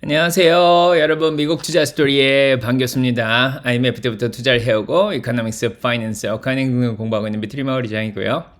안녕하세요. 여러분 미국 투자 스토리에 반갑습니다. IMF 때부터 투자를 해오고 이코노믹스, 파이낸스, 어카닝 등을 공부하고 있는 비트리 마을 이장이고요.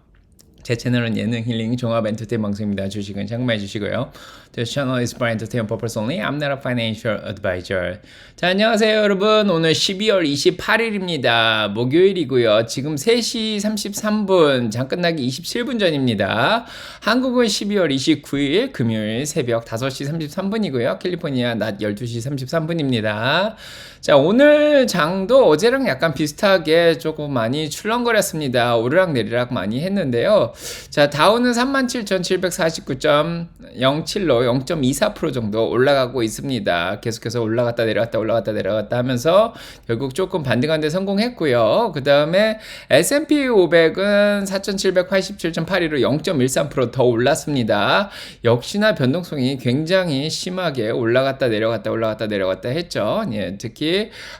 제 채널은 예능 힐링 종합 엔터테인 방송입니다. 주식은 참고해 주시고요. This channel is for entertainment purpose only. I'm not a financial advisor. 자, 안녕하세요, 여러분. 오늘 12월 28일입니다. 목요일이고요. 지금 3시 33분, 장 끝나기 27분 전입니다. 한국은 12월 29일 금요일 새벽 5시 33분이고요. 캘리포니아 낮 12시 33분입니다. 자, 오늘 장도 어제랑 약간 비슷하게 조금 많이 출렁거렸습니다. 오르락 내리락 많이 했는데요. 자, 다우는 37,749.07로 0.24% 정도 올라가고 있습니다. 계속해서 올라갔다 내려갔다 올라갔다 내려갔다 하면서 결국 조금 반등하는데 성공했고요. 그 다음에 S&P 500은 4,787.82로 0.13%더 올랐습니다. 역시나 변동성이 굉장히 심하게 올라갔다 내려갔다 올라갔다 내려갔다 했죠. 예, 특히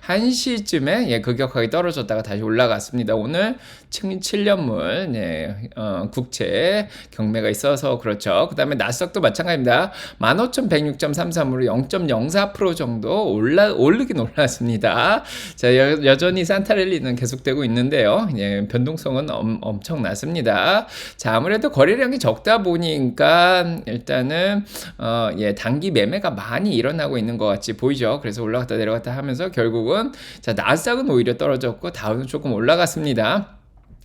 1시쯤에 예, 급격하게 떨어졌다가 다시 올라갔습니다. 오늘 7년물 예, 어, 국채 경매가 있어서 그렇죠. 그 다음에 나스닥도 마찬가지입니다. 15,106.33으로 0.04% 정도 올라, 오르긴 올랐습니다. 자, 여, 전히 산타랠리는 계속되고 있는데요. 예, 변동성은 엄, 엄청났습니다. 자, 아무래도 거래량이 적다 보니까 일단은, 어, 예, 단기 매매가 많이 일어나고 있는 것 같이 보이죠. 그래서 올라갔다 내려갔다 하면서 결국은, 자, 나스닥은 오히려 떨어졌고, 다운은 조금 올라갔습니다.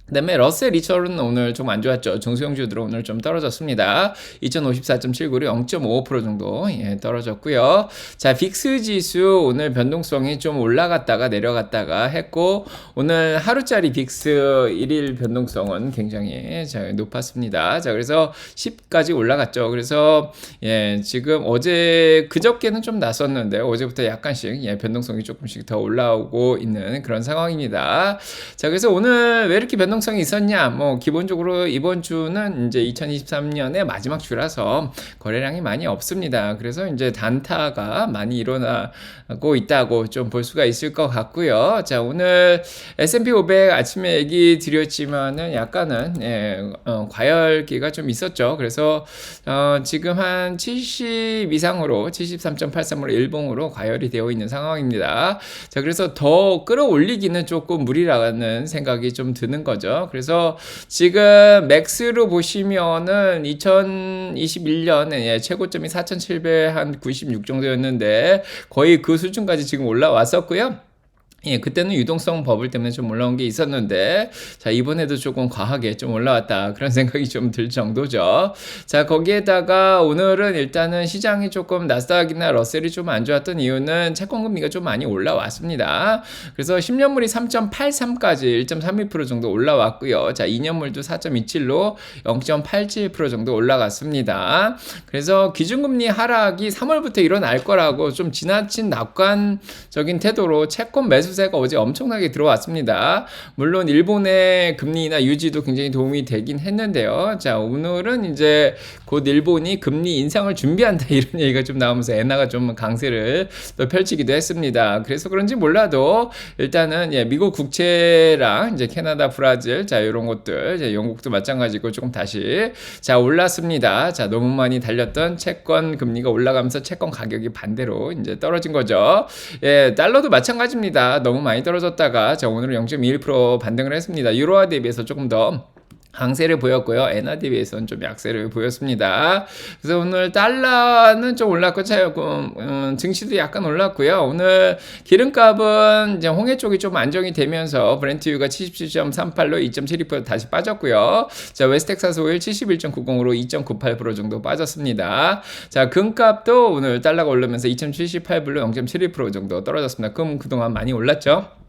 그다음에 러셀 리처는 오늘 좀 안 좋았죠. 중소형주들 오늘 좀 떨어졌습니다. 2054.79로 0.55% 정도 예, 떨어졌고요. 자, 빅스 지수 오늘 변동성이 좀 올라갔다가 내려갔다가 했고 오늘 하루짜리 빅스 1일 변동성은 굉장히 자, 높았습니다. 자, 그래서 10까지 올라갔죠. 그래서 예, 지금 어제 그저께는 좀 났었는데 어제부터 약간씩 예, 변동성이 조금씩 더 올라오고 있는 그런 상황입니다. 자, 그래서 오늘 왜 이렇게 변동 가능성이 있었냐? 뭐 기본적으로 이번 주는 이제 2023년의 마지막 주라서 거래량이 많이 없습니다. 그래서 이제 단타가 많이 일어나고 있다고 좀 볼 수가 있을 것 같고요. 자 오늘 S&P 500 아침에 얘기 드렸지만은 약간은 예, 어, 과열기가 좀 있었죠. 그래서 어, 지금 한 70 이상으로 73.83으로 일봉으로 과열이 되어 있는 상황입니다. 자 그래서 더 끌어올리기는 조금 무리라는 생각이 좀 드는 거죠. 거죠. 그래서 지금 맥스로 보시면은 2021년에 예, 최고점이 4,796 정도였는데 거의 그 수준까지 지금 올라왔었고요. 예, 그때는 유동성 버블 때문에 좀 올라온 게 있었는데, 자, 이번에도 조금 과하게 좀 올라왔다. 그런 생각이 좀 들 정도죠. 자, 거기에다가 오늘은 일단은 시장이 조금 나스닥이나 러셀이 좀 안 좋았던 이유는 채권금리가 좀 많이 올라왔습니다. 그래서 10년물이 3.83까지 1.32% 정도 올라왔고요. 자, 2년물도 4.27로 0.87% 정도 올라갔습니다. 그래서 기준금리 하락이 3월부터 일어날 거라고 좀 지나친 낙관적인 태도로 채권 매수 매수세가 어제 엄청나게 들어왔습니다. 물론 일본의 금리나 유지도 굉장히 도움이 되긴 했는데요. 자, 오늘은 이제 곧 일본이 금리 인상을 준비한다 이런 얘기가 좀 나오면서 엔화가 좀 강세를 또 펼치기도 했습니다. 그래서 그런지 몰라도 일단은 예, 미국 국채랑 이제 캐나다, 브라질 자 이런 것들 이제 영국도 마찬가지고 조금 다시 자 올랐습니다. 자 너무 많이 달렸던 채권 금리가 올라가면서 채권 가격이 반대로 이제 떨어진 거죠. 예, 달러도 마찬가지입니다. 너무 많이 떨어졌다가 자 오늘은 0.21% 반등을 했습니다. 유로화 대비해서 조금 더 강세를 보였고요. 엔화 대비해서는 좀 약세를 보였습니다. 그래서 오늘 달러는 좀 올랐고 차였고 음, 증시도 약간 올랐고요. 오늘 기름값은 이제 홍해 쪽이 좀 안정이 되면서 브렌트유가 77.38로 2.72% 다시 빠졌고요. 자 웨스텍사스 오일 71.90으로 2.98% 정도 빠졌습니다. 자 금값도 오늘 달러가 오르면서 2.78불로 0.72% 정도 떨어졌습니다. 금 그동안 많이 올랐죠.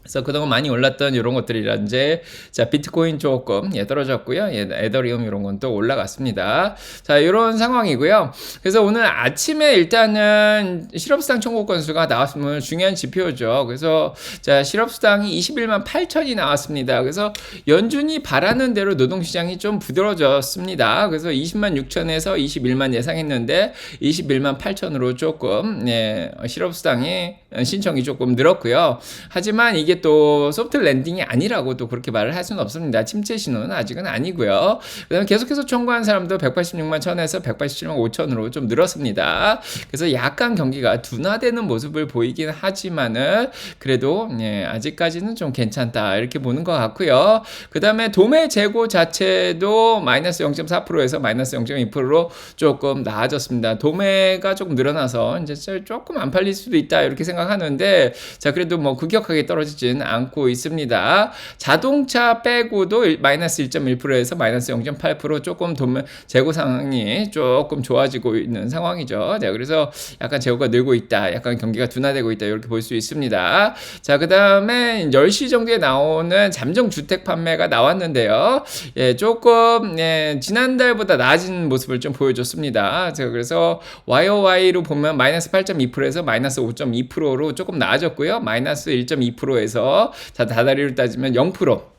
그래서 그동안 많이 올랐던 이런 것들이라든지 자 비트코인 조금 예, 떨어졌고요. 예, 에더리움 이런 건 또 올라갔습니다. 자 이런 상황이고요. 그래서 오늘 아침에 일단은 실업수당 청구 건수가 나왔으면 중요한 지표죠. 그래서 자 실업수당이 21만 8천이 나왔습니다. 그래서 연준이 바라는 대로 노동시장이 좀 부드러워졌습니다. 그래서 20만 6천에서 21만 예상했는데 21만 8천으로 조금 예, 실업수당이 신청이 조금 늘었고요. 하지만 이게 또 소프트 랜딩이 아니라고 또 그렇게 말을 할 수는 없습니다. 침체 신호는 아직은 아니고요. 그다음에 계속해서 청구한 사람도 186만 천에서 187만 5천으로 좀 늘었습니다. 그래서 약간 경기가 둔화되는 모습을 보이긴 하지만은 그래도 예, 아직까지는 좀 괜찮다 이렇게 보는 것 같고요. 그다음에 도매 재고 자체도 마이너스 0.4%에서 마이너스 0.2%로 조금 나아졌습니다. 도매가 조금 늘어나서 이제 조금 안 팔릴 수도 있다 이렇게 생각하는데 자 그래도 뭐 급격하게 떨어지 진 않고 있습니다. 자동차 빼고도 일- 마이너스 1.1%에서 마이너스 0.8% 조금 도매 재고 상황이 조금 좋아지고 있는 상황이죠. 자 그래서 약간 재고가 늘고 있다, 약간 경기가 둔화되고 있다 이렇게 볼 수 있습니다. 자 그 다음에 10시 정도에 나오는 잠정 주택 판매가 나왔는데요. 예, 조금 예, 지난달보다 낮은 모습을 좀 보여줬습니다. 자, 그래서 YOY로 보면 마이너스 8.2%에서 마이너스 5.2%로 조금 나아졌고요. 마이너스 1.2%에서 해서 자 다달이를 따지면 0%.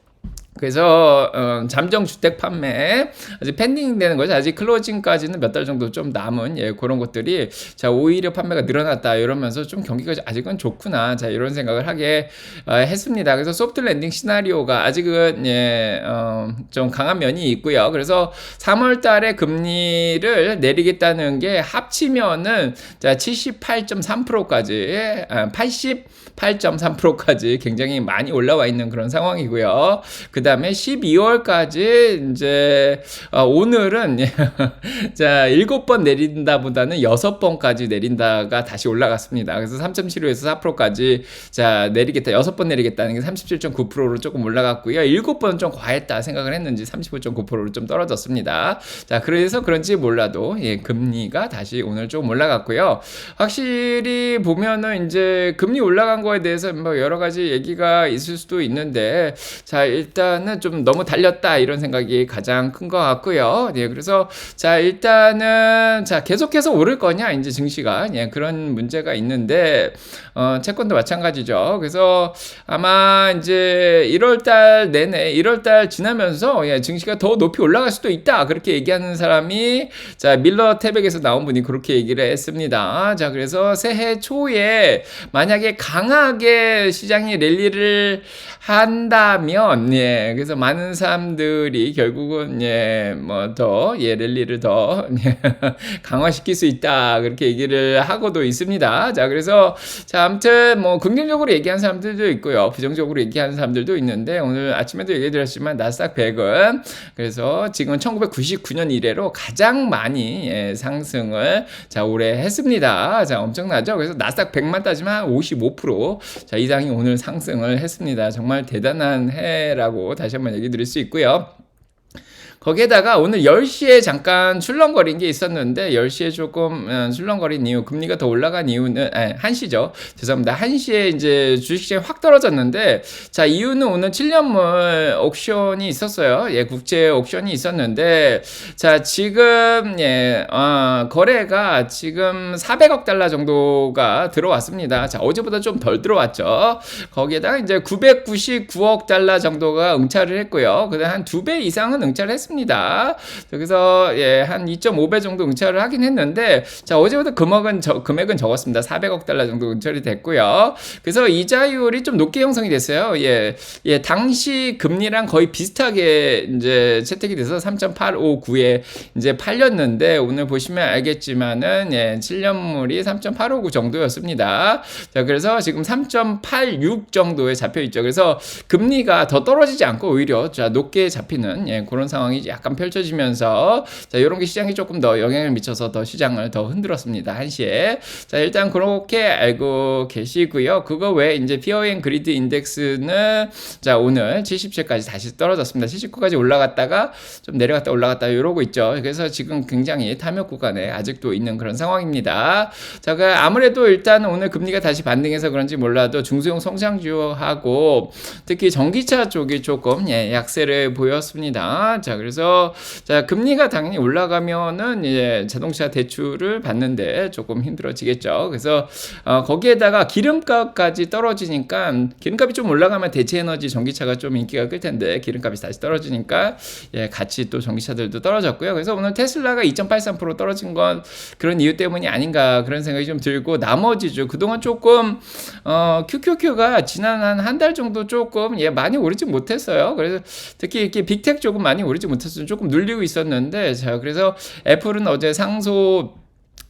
그래서 음, 잠정 주택 판매 아직 팬딩 되는 거죠. 아직 클로징까지는 몇 달 정도 좀 남은 예 그런 것들이 자 오히려 판매가 늘어났다 이러면서 좀 경기가 아직은 좋구나 자 이런 생각을 하게 어, 했습니다. 그래서 소프트 랜딩 시나리오가 아직은 예좀 어, 강한 면이 있고요. 그래서 3월달에 금리를 내리겠다는 게 합치면은 자 78.3%까지 80 예, 8.3%까지 굉장히 많이 올라와 있는 그런 상황이고요. 그 다음에 12월까지 이제 어, 오늘은 자 7번 내린다보다는 6번까지 내린다가 다시 올라갔습니다. 그래서 3.75에서 4%까지 자 내리겠다 6번 내리겠다는 게 37.9%로 조금 올라갔고요. 7번은 좀 과했다 생각을 했는지 35.9%로 좀 떨어졌습니다. 자 그래서 그런지 몰라도 예, 금리가 다시 오늘 조금 올라갔고요. 확실히 보면은 이제 금리 올라간 거에 대해서 뭐 여러 가지 얘기가 있을 수도 있는데 자 일단은 좀 너무 달렸다 이런 생각이 가장 큰 것 같고요. 예, 그래서 자 일단은 자 계속해서 오를 거냐 이제 증시가 예, 그런 문제가 있는데 어, 채권도 마찬가지죠. 그래서 아마 이제 1월달 내내 1월달 지나면서 예, 증시가 더 높이 올라갈 수도 있다 그렇게 얘기하는 사람이 자 밀러 태백에서 나온 분이 그렇게 얘기를 했습니다. 자 그래서 새해 초에 만약에 강 하게 시장이 랠리를 한다면 예 그래서 많은 사람들이 결국은 예뭐 더 예 랠리를 더 예, 강화시킬 수 있다 그렇게 얘기를 하고도 있습니다. 자 그래서 자 아무튼 뭐 긍정적으로 얘기한 사람들도 있고요 부정적으로 얘기하는 사람들도 있는데 오늘 아침에도 얘기 드렸지만 나스닥 100은 그래서 지금 1999년 이래로 가장 많이 예, 상승을 자 올해 했습니다. 자 엄청나죠. 그래서 나스닥 100만 따지면 한 55%자 이상이 오늘 상승을 했습니다. 정말 대단한 해라고 다시 한번 얘기 드릴 수 있고요. 거기에다가 오늘 10시에 잠깐 출렁거린 게 있었는데 10시에 조금 어, 출렁거린 이유 금리가 더 올라간 이유는 아니, 1시죠. 죄송합니다. 1시에 이제 주식시장이 확 떨어졌는데 자 이유는 오늘 7년물 옥션이 있었어요. 예, 국제 옥션이 있었는데 자 지금 예, 어, 거래가 지금 400억 달러 정도가 들어왔습니다. 자 어제보다 좀 덜 들어왔죠. 거기에다가 이제 999억 달러 정도가 응찰을 했고요. 그다음 한 두 배 이상은 응찰을 했습니다. 그래서 예, 한 2.5배 정도 응찰을 하긴 했는데 자 어제보다 금액은 저, 금액은 적었습니다. 400억 달러 정도 응찰이 됐고요. 그래서 이자율이 좀 높게 형성이 됐어요. 예, 예, 당시 금리랑 거의 비슷하게 이제 채택이 돼서 3.859에 이제 팔렸는데 오늘 보시면 알겠지만은 예, 7년물이 3.859 정도였습니다. 자, 그래서 지금 3.86 정도에 잡혀 있죠. 그래서 금리가 더 떨어지지 않고 오히려 자, 높게 잡히는 예, 그런 상황이 약간 펼쳐지면서 자, 이런 게 시장에 조금 더 영향을 미쳐서 더 시장을 더 흔들었습니다. 한시에. 자, 일단 그렇게 알고 계시고요. 그거 외에 이제 피어앤 그리드 인덱스는 자, 오늘 70세까지 다시 떨어졌습니다. 79까지 올라갔다가 좀 내려갔다 올라갔다 이러고 있죠. 그래서 지금 굉장히 탐욕 구간에 아직도 있는 그런 상황입니다. 자, 그 아무래도 일단 오늘 금리가 다시 반등해서 그런지 몰라도 중소형 성장주하고 특히 전기차 쪽이 조금 예, 약세를 보였습니다. 자, 그래서 그래서 자, 금리가 당연히 올라가면은 이제 자동차 대출을 받는데 조금 힘들어지겠죠. 그래서 어, 거기에다가 기름값까지 떨어지니까 기름값이 좀 올라가면 대체 에너지 전기차가 좀 인기가 끌 텐데 기름값이 다시 떨어지니까 예, 같이 또 전기차들도 떨어졌고요. 그래서 오늘 테슬라가 2.83% 떨어진 건 그런 이유 때문이 아닌가 그런 생각이 좀 들고 나머지죠. 그동안 조금 어, QQQ가 지난 한 한 달 정도 조금 예, 많이 오르지 못했어요. 그래서 특히 이렇게 빅텍 조금 많이 오르지 못 했어요. 조금 눌리고 있었는데 자, 그래서 애플은 어제 상소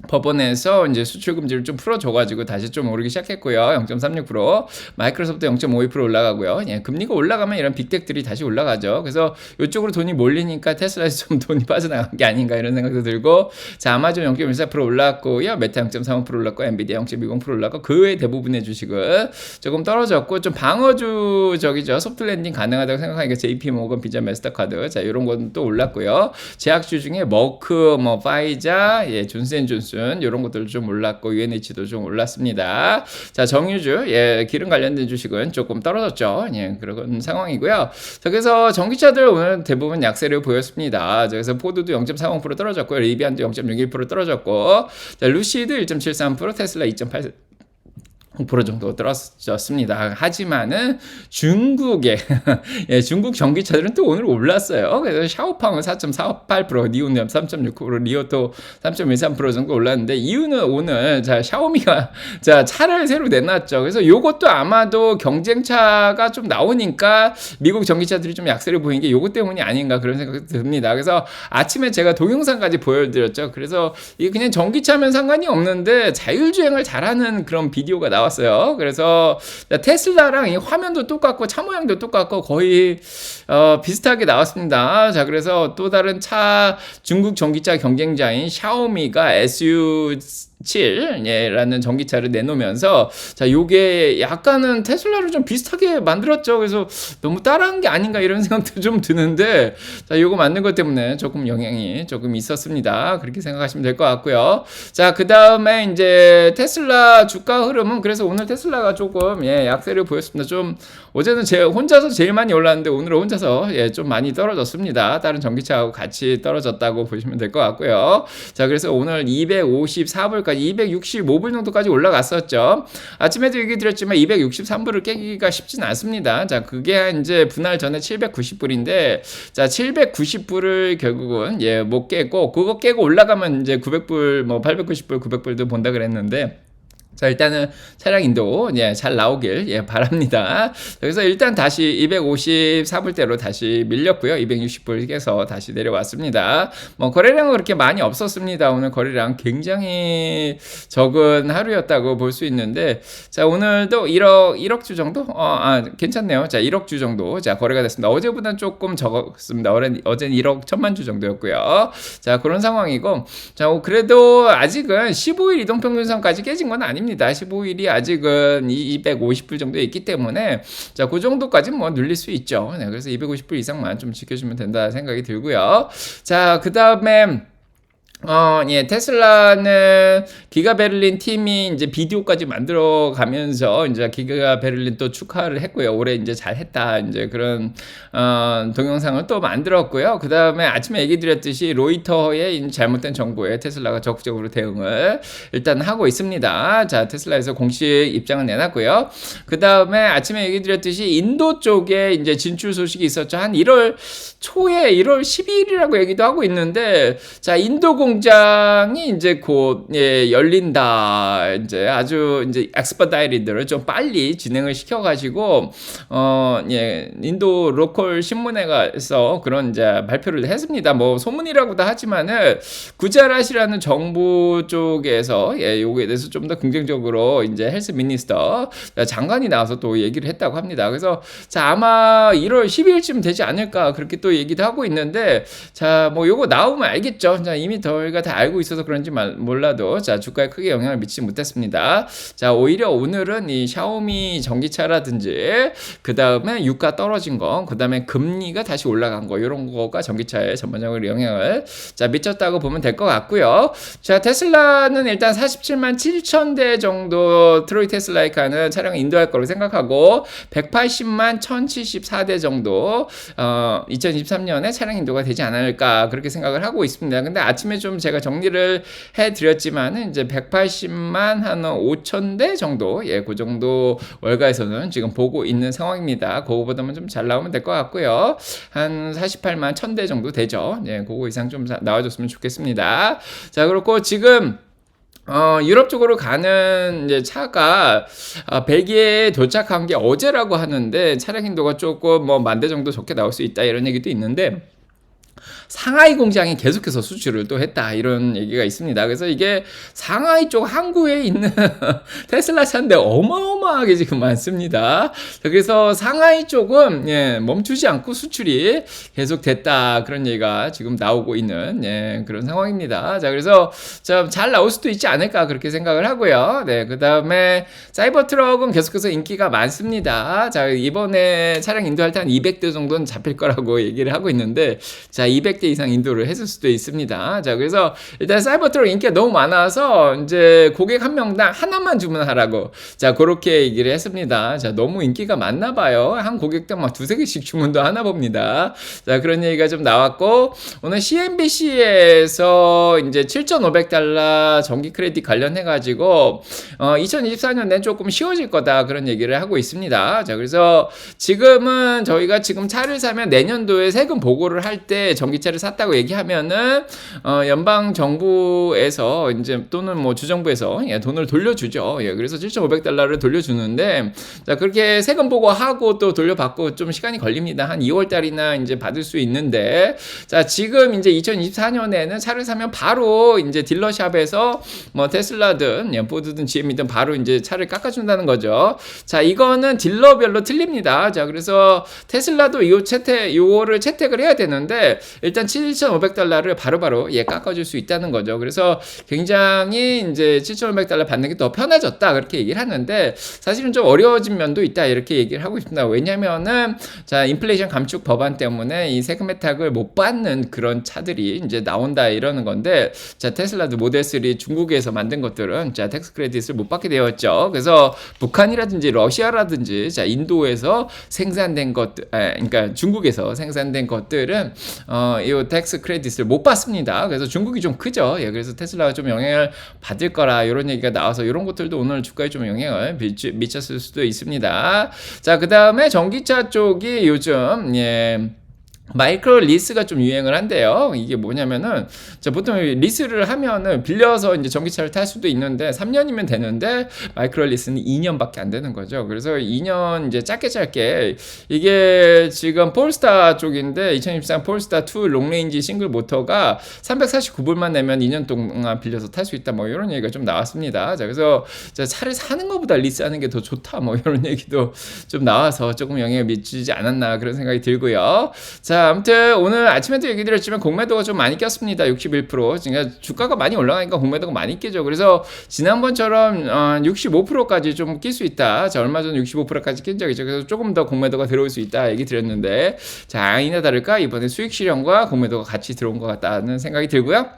법원에서 이제 수출 금지를 좀 풀어줘가지고 다시 좀 오르기 시작했고요. 0.36% 마이크로소프트 0.52% 올라가고요. 예, 금리가 올라가면 이런 빅텍들이 다시 올라가죠. 그래서 이쪽으로 돈이 몰리니까 테슬라에서 좀 돈이 빠져나간 게 아닌가 이런 생각도 들고 자 아마존 0.14% 올랐고요. 메타 0.35% 올랐고 엔비디아 0.20% 올랐고 그 외 대부분의 주식은 조금 떨어졌고 좀 방어주적이죠. 소프트 랜딩 가능하다고 생각하니까 JP 모건 비자 메스터카드 자 이런 건 또 올랐고요. 제약주 중에 머크 뭐 파이자 예 존스 앤존슨 이런 것들 좀 올랐고 UNH도 좀 올랐습니다. 자 정유주 예 기름 관련된 주식은 조금 떨어졌죠. 예 그런 상황이고요. 자 그래서 전기차들 오늘 대부분 약세를 보였습니다. 자, 그래서 포드도 0.40% 떨어졌고요. 리비안도 0.61% 떨어졌고 자 루시드 1.73% 테슬라 2.8 5% 정도 떨어졌습니다. 하지만은 중국의 예, 중국 전기차들은 또 오늘 올랐어요. 그래서 샤오팡은 4.48%, 니온은 3.6%, 리오토 3.13% 정도 올랐는데 이유는 오늘 자 샤오미가 자 차를 새로 내놨죠. 그래서 요것도 아마도 경쟁차가 좀 나오니까 미국 전기차들이 좀 약세를 보이는 게 요것 때문이 아닌가 그런 생각이 듭니다. 그래서 아침에 제가 동영상까지 보여드렸죠. 그래서 이게 그냥 전기차면 상관이 없는데 자율주행을 잘하는 그런 비디오가 나왔. 나왔어요. 그래서 테슬라랑 이 화면도 똑같고 차 모양도 똑같고 거의 어, 비슷하게 나왔습니다. 자, 그래서 또 다른 차 중국 전기차 경쟁자인 샤오미가 SU 7라는 전기차를 내놓으면서 자 요게 약간은 테슬라를 좀 비슷하게 만들었죠. 그래서 너무 따라한 게 아닌가 이런 생각도 좀 드는데 자 요거 만든 것 때문에 조금 영향이 조금 있었습니다. 그렇게 생각하시면 될 것 같고요. 자 그 다음에 이제 테슬라 주가 흐름은 그래서 오늘 테슬라가 조금 예 약세를 보였습니다. 좀 어제는 제 혼자서 제일 많이 올랐는데 오늘은 혼자서 예 좀 많이 떨어졌습니다. 다른 전기차하고 같이 떨어졌다고 보시면 될 것 같고요. 자 그래서 오늘 254불까지 265불 정도까지 올라갔었죠. 아침에도 얘기 드렸지만 263불을 깨기가 쉽진 않습니다. 자, 그게 이제 분할 전에 790불인데, 자, 790불을 결국은 예, 못 깨고, 그거 깨고 올라가면 이제 900불, 뭐 890불, 900불도 본다 그랬는데, 자, 일단은 차량 인도, 예, 잘 나오길, 예, 바랍니다. 그래서 일단 다시 254불대로 다시 밀렸고요. 260불 깨서 다시 내려왔습니다. 뭐, 거래량은 그렇게 많이 없었습니다. 오늘 거래량 굉장히 적은 하루였다고 볼 수 있는데, 자, 오늘도 1억, 1억 주 정도? 어, 아, 괜찮네요. 자, 1억 주 정도. 자, 거래가 됐습니다. 어제보다는 조금 적었습니다. 어제는, 어제는 1억 천만 주 정도였고요. 자, 그런 상황이고, 자, 그래도 아직은 15일 이동평균선까지 깨진 건 아닙니다. 아닙니다. 15일이 아직은 250불 정도 있기 때문에 자, 그 정도까지는 뭐 눌릴 수 있죠. 네, 그래서 250불 이상만 좀 지켜주면 된다 생각이 들고요. 자, 그 다음에 어, 예, 테슬라는 기가 베를린 팀이 이제 비디오까지 만들어 가면서 이제 기가 베를린 또 축하를 했고요. 올해 이제 잘 했다. 이제 그런, 어, 동영상을 또 만들었고요. 그 다음에 아침에 얘기 드렸듯이 로이터의 잘못된 정보에 테슬라가 적극적으로 대응을 일단 하고 있습니다. 자, 테슬라에서 공식 입장을 내놨고요. 그 다음에 아침에 얘기 드렸듯이 인도 쪽에 이제 진출 소식이 있었죠. 한 1월 초에 1월 12일이라고 얘기도 하고 있는데, 자, 인도 공 공장이 이제 곧 예, 열린다. 이제 아주 이제 엑스퍼다이리들을 좀 빨리 진행을 시켜가지고 어 예, 인도 로컬 신문회가서 그런 이제 발표를 했습니다. 뭐 소문이라고도 하지만은 구자라시라는 정부 쪽에서 예, 요거에 대해서 좀 더 긍정적으로 이제 헬스 미니스터 장관이 나와서 또 얘기를 했다고 합니다. 그래서 자 아마 1월 12일쯤 되지 않을까 그렇게 또 얘기도 하고 있는데 자 뭐 요거 나오면 알겠죠. 자 이미 더 저희가 다 알고 있어서 그런지 말- 몰라도 자 주가에 크게 영향을 미치지 못했습니다. 자 오히려 오늘은 이 샤오미 전기차라든지 그 다음에 유가 떨어진 거, 그 다음에 금리가 다시 올라간 거 이런 거가 전기차에 전반적으로 영향을 자 미쳤다고 보면 될 것 같고요. 자 테슬라는 일단 47만 7천 대 정도 트로이 테슬라이카는 차량을 인도할 거로 생각하고 180만 1,074대 정도 어 2023년에 차량 인도가 되지 않을까 그렇게 생각을 하고 있습니다. 근데 아침에 좀 제가 정리를 해드렸지만은 이제 180만 한 5천 대 정도 예 그 정도 월가에서는 지금 보고 있는 상황입니다. 그거보다는 좀 잘 나오면 될 것 같고요. 한 48만 1000대 정도 되죠. 예, 그거 이상 좀 자- 나와줬으면 좋겠습니다. 자, 그렇고 지금 어, 유럽 쪽으로 가는 이제 차가 아, 벨기에에 도착한 게 어제라고 하는데 차량 인도가 조금 뭐 만 대 정도 적게 나올 수 있다 이런 얘기도 있는데 상하이 공장이 계속해서 수출을 또 했다 이런 얘기가 있습니다. 그래서 이게 상하이 쪽 항구에 있는 테슬라 차인데 어마어마하게 지금 많습니다. 그래서 상하이 쪽은 예, 멈추지 않고 수출이 계속 됐다 그런 얘기가 지금 나오고 있는 예, 그런 상황입니다. 자 그래서 좀잘 나올 수도 있지 않을까 그렇게 생각을 하고요. 네, 그 다음에 사이버 트럭은 계속해서 인기가 많습니다. 자 이번에 차량 인도할 때 한 200대 정도는 잡힐 거라고 얘기를 하고 있는데 자 200대 이상 인도를 했을 수도 있습니다. 자 그래서 일단 사이버 트럭 인기가 너무 많아서 이제 고객 한 명당 하나만 주문하라고 자 그렇게 얘기를 했습니다. 자 너무 인기가 많나 봐요. 한 고객당 막 두세 개씩 주문도 하나 봅니다. 자 그런 얘기가 좀 나왔고 오늘 CNBC에서 이제 7,500달러 전기 크레딧 관련해 가지고 어 2024년엔 조금 쉬워질 거다 그런 얘기를 하고 있습니다. 자 그래서 지금은 저희가 지금 차를 사면 내년도에 세금 보고를 할때 전기차를 샀다고 얘기하면은 어 연방 정부에서 이제 또는 뭐 주정부에서 예, 돈을 돌려주죠. 예, 그래서 7,500달러를 돌려주는데 자 그렇게 세금 보고하고 또 돌려받고 좀 시간이 걸립니다. 한 2월 달이나 이제 받을 수 있는데 자 지금 이제 2024년에는 차를 사면 바로 이제 딜러샵에서 뭐 테슬라든 예, 포드든 GM이든 바로 이제 차를 깎아준다는 거죠. 자 이거는 딜러별로 틀립니다. 자 그래서 테슬라도 이 채택 요거를 채택을 해야 되는데 일단 7,500달러를 바로바로 예 깎아줄 수 있다는 거죠. 그래서 굉장히 이제 7,500달러 받는 게 더 편해졌다 그렇게 얘기를 하는데 사실은 좀 어려워진 면도 있다 이렇게 얘기를 하고 있습니다. 왜냐면은 자 인플레이션 감축 법안 때문에 이 세금 혜택을 못 받는 그런 차들이 이제 나온다 이러는 건데 자 테슬라도 모델 3 중국에서 만든 것들은 자 텍스 크레딧을 못 받게 되었죠. 그래서 북한이라든지 러시아라든지 자 인도에서 생산된 것들, 아, 그러니까 중국에서 생산된 것들은 어이 텍스 크레딧을 못 받습니다. 그래서 중국이 좀 크죠. 예, 그래서 테슬라가 좀 영향을 받을 거라 이런 얘기가 나와서 이런 것들도 오늘 주가에 좀 영향을 미쳤을 수도 있습니다. 자, 그 다음에 전기차 쪽이 요즘 예. 마이크로 리스가 좀 유행을 한대요. 이게 뭐냐면은, 자, 보통 리스를 하면은 빌려서 이제 전기차를 탈 수도 있는데, 3년이면 되는데, 마이크로 리스는 2년밖에 안 되는 거죠. 그래서 2년 이제 짧게 짧게, 이게 지금 폴스타 쪽인데, 2023 폴스타 2 롱레인지 싱글 모터가 349불만 내면 2년 동안 빌려서 탈 수 있다. 뭐 이런 얘기가 좀 나왔습니다. 자, 그래서 자, 차를 사는 것보다 리스하는 게 더 좋다. 뭐 이런 얘기도 좀 나와서 조금 영향을 미치지 않았나 그런 생각이 들고요. 자, 아무튼 오늘 아침에도 얘기 드렸지만 공매도가 좀 많이 꼈습니다. 61%. 그러니까 주가가 많이 올라가니까 공매도가 많이 끼죠. 그래서 지난번처럼 어, 65%까지 좀 낄 수 있다. 자, 얼마 전 65%까지 낀 적이 있죠. 그래서 조금 더 공매도가 들어올 수 있다 얘기 드렸는데 자, 아니나 다를까 이번에 수익 실현과 공매도가 같이 들어온 것 같다는 생각이 들고요.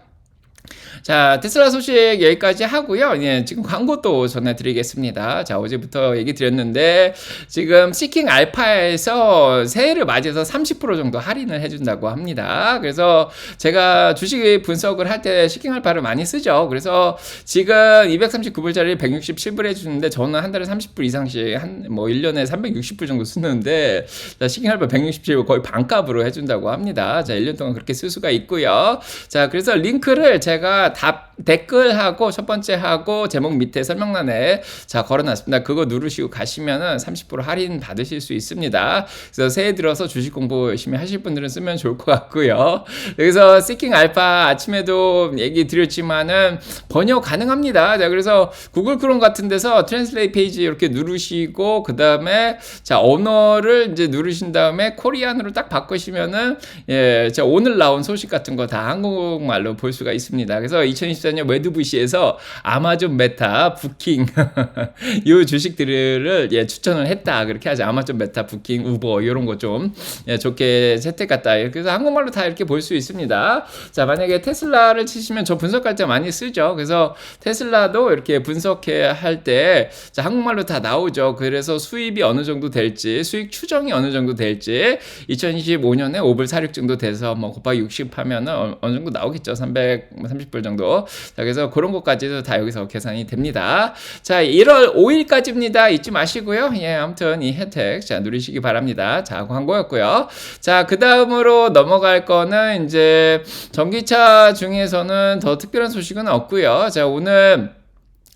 자, 테슬라 소식 여기까지 하고요. 예, 지금 광고도 전해드리겠습니다. 자, 어제부터 얘기 드렸는데, 지금 시킹 알파에서 새해를 맞이해서 30% 정도 할인을 해준다고 합니다. 그래서 제가 주식 분석을 할 때 시킹 알파를 많이 쓰죠. 그래서 지금 239불짜리 167불 해주는데, 저는 한 달에 30불 이상씩 한, 뭐, 1년에 360불 정도 쓰는데, 자, 시킹 알파 167불 거의 반값으로 해준다고 합니다. 자, 1년 동안 그렇게 쓸 수가 있고요. 자, 그래서 링크를 제가 ทับ 댓글하고 첫 번째 하고 제목 밑에 설명란에 자 걸어놨습니다. 그거 누르시고 가시면은 30% 할인 받으실 수 있습니다. 그래서 새해 들어서 주식 공부 열심히 하실 분들은 쓰면 좋을 것 같고요. 여기서 시킹 알파 아침에도 얘기 드렸지만은 번역 가능합니다. 자 그래서 구글 크롬 같은 데서 트랜스레이 페이지 이렇게 누르시고 그 다음에 자 언어를 이제 누르신 다음에 코리안으로 딱 바꾸시면은 예, 자 오늘 나온 소식 같은 거 다 한국말로 볼 수가 있습니다. 그래서 2024년 웨드부시에서 아마존 메타 부킹 이 주식들을 예, 추천을 했다 그렇게 하죠. 아마존 메타 부킹 우버 이런 거 좀 예, 좋게 채택했다. 그래서 한국말로 다 이렇게 볼 수 있습니다. 자 만약에 테슬라를 치시면 저 분석할 때 많이 쓰죠. 그래서 테슬라도 이렇게 분석해 할 때 한국말로 다 나오죠. 그래서 수입이 어느 정도 될지 수익 추정이 어느 정도 될지 2025년에 5불 46 정도 돼서 뭐 곱하기 60 하면은 어, 어느 정도 나오겠죠. 330불 정도. 자, 그래서 그런 것까지도 다 여기서 계산이 됩니다. 자, 1월 5일까지입니다. 잊지 마시고요. 예, 아무튼 이 혜택 자, 누리시기 바랍니다. 자, 광고였고요. 자, 그 다음으로 넘어갈 거는 이제 전기차 중에서는 더 특별한 소식은 없고요. 자, 오늘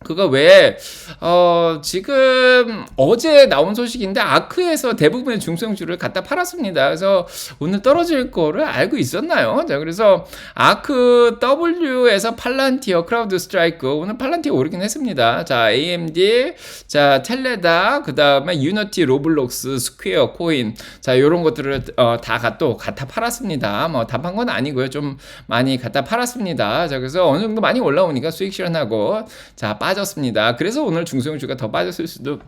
그거 왜, 어, 지금 어제 나온 소식인데, 아크에서 대부분의 중성주를 갖다 팔았습니다. 그래서 오늘 떨어질 거를 알고 있었나요? 자, 그래서 아크 W에서 팔란티어, 크라우드 스트라이크, 오늘 팔란티어 오르긴 했습니다. 자, AMD, 자, 텔레다, 그 다음에 유니티, 로블록스, 스퀘어, 코인, 자, 요런 것들을, 어, 다또 갖다 팔았습니다. 뭐, 다 판 건 아니고요. 좀 많이 갖다 팔았습니다. 자, 그래서 어느 정도 많이 올라오니까 수익 실현하고, 자, 빠졌습니다. 그래서 오늘 중소형주가 더 빠졌을 수도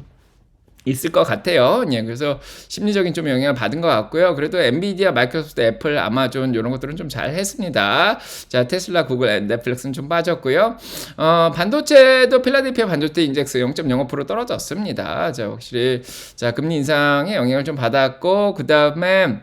있을 것 같아요. 예, 그래서 심리적인 좀 영향을 받은 것 같고요. 그래도 엔비디아, 마이크로소프트, 애플, 아마존 이런 것들은 좀 잘 했습니다. 자, 테슬라, 구글, 넷플릭스는 좀 빠졌고요. 어, 반도체도 필라델피아 반도체 인덱스 0.05% 떨어졌습니다. 자, 확실히 자 금리 인상의 영향을 좀 받았고 그 다음에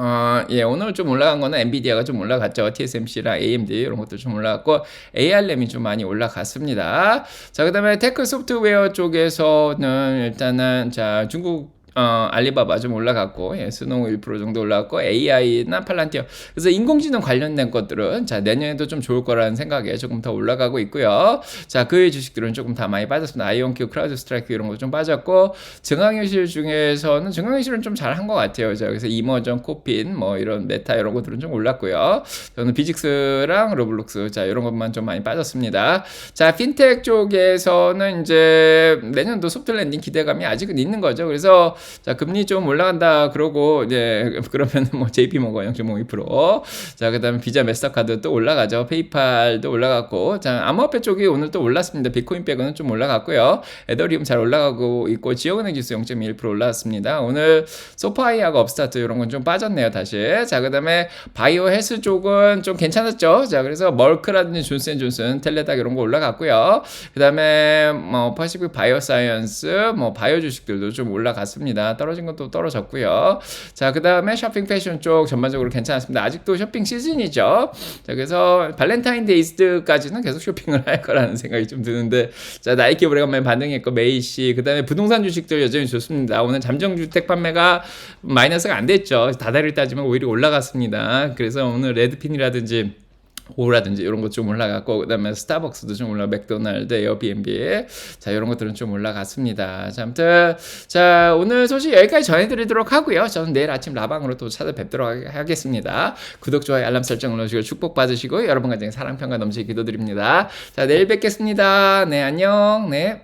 어, 예, 오늘 좀 올라간 거는 엔비디아가 좀 올라갔죠. TSMC랑 AMD 이런 것도 좀 올라갔고 ARM이 좀 많이 올라갔습니다. 자, 그 다음에 테크 소프트웨어 쪽에서는 일단은 자, 중국 어, 알리바바 좀 올라갔고, 예, 스노우 1% 정도 올라갔고, AI나 팔란티어. 그래서 인공지능 관련된 것들은, 자, 내년에도 좀 좋을 거라는 생각에 조금 더 올라가고 있고요. 자, 그의 주식들은 조금 다 많이 빠졌습니다. 아이온큐, 크라우드 스트라이크 이런 거 좀 빠졌고, 증강현실 중에서는 증강현실은 좀 잘한 것 같아요. 자, 그래서 이머전, 코핀, 뭐 이런 메타 이런 것들은 좀 올랐고요. 저는 비직스랑 로블록스, 자, 이런 것만 좀 많이 빠졌습니다. 자, 핀텍 쪽에서는 이제 내년도 소프트 랜딩 기대감이 아직은 있는 거죠. 그래서 자, 금리 좀 올라간다. 그러고, 이제, 그러면 뭐, JP 모건 0.52%. 자, 그 다음에 비자 메스터카드 또 올라가죠. 페이팔도 올라갔고. 자, 암호화폐 쪽이 오늘 또 올랐습니다. 비트코인 빼고는 좀 올라갔고요. 에더리움 잘 올라가고 있고, 지역은행 지수 0.1% 올라왔습니다. 오늘 소파이하고 업스타트 이런 건 좀 빠졌네요. 다시. 자, 그 다음에 바이오 헬스 쪽은 좀 괜찮았죠. 자, 그래서 멀크라든지 존슨존슨, 텔레닥 이런 거 올라갔고요. 그 다음에 뭐, 파시픽 바이오 사이언스, 뭐, 바이오 주식들도 좀 올라갔습니다. 있습니다. 떨어진 것도 떨어졌고요. 자, 그 다음에 쇼핑 패션 쪽 전반적으로 괜찮았습니다. 아직도 쇼핑 시즌이죠. 자, 그래서 발렌타인데이즈까지는 계속 쇼핑을 할 거라는 생각이 좀 드는데, 자, 나이키 오래간만에 반등했고, 메이시, 그 다음에 부동산 주식들 여전히 좋습니다. 오늘 잠정주택 판매가 마이너스가 안 됐죠. 다달을 따지면 오히려 올라갔습니다. 그래서 오늘 레드핀이라든지, 오라든지 이런 것 좀 올라갔고 그다음에 스타벅스도 좀 올라 맥도날드 에어비앤비 자 이런 것들은 좀 올라갔습니다. 자 아무튼 자 오늘 소식 여기까지 전해드리도록 하고요. 저는 내일 아침 라방으로 또 찾아뵙도록 하겠습니다. 구독 좋아요 알람 설정 눌러주시고 축복 받으시고 여러분 가정에 사랑 평가 넘치게 기도드립니다. 자 내일 뵙겠습니다. 네 안녕 네.